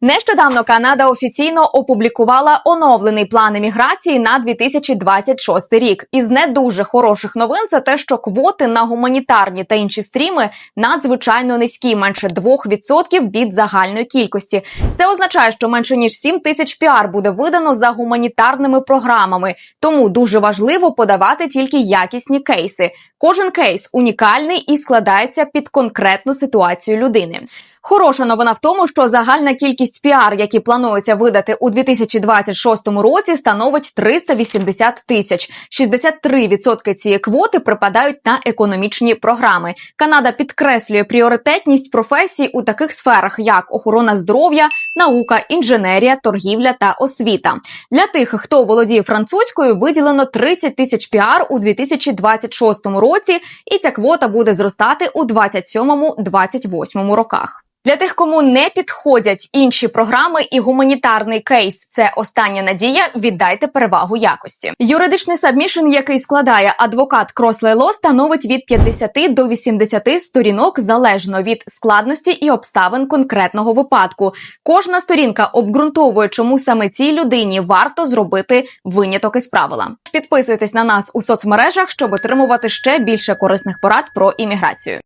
Нещодавно Канада офіційно опублікувала оновлений план еміграції на 2026 рік. Із не дуже хороших новин це те, що квоти на гуманітарні та інші стріми надзвичайно низькі, менше 2% від загальної кількості. Це означає, що менше ніж 7 тисяч піар буде видано за гуманітарними програмами. Тому дуже важливо подавати тільки якісні кейси. Кожен кейс унікальний і складається під конкретну ситуацію людини. Хороша новина в тому, що загальна кількість піар, які планується видати у 2026 році, становить 380 тисяч. 63% цієї квоти припадають на економічні програми. Канада підкреслює пріоритетність професій у таких сферах, як охорона здоров'я, наука, інженерія, торгівля та освіта. Для тих, хто володіє французькою, виділено 30 тисяч піар у 2026 році, і ця квота буде зростати у 27-28 роках. Для тих, кому не підходять інші програми і гуманітарний кейс, це остання надія. Віддайте перевагу якості. Юридичний сабмішн, який складає адвокат Крослейло, становить від 50 до 80 сторінок залежно від складності і обставин конкретного випадку. Кожна сторінка обґрунтовує, чому саме цій людині варто зробити виняток із правила. Підписуйтесь на нас у соцмережах, щоб отримувати ще більше корисних порад про імміграцію.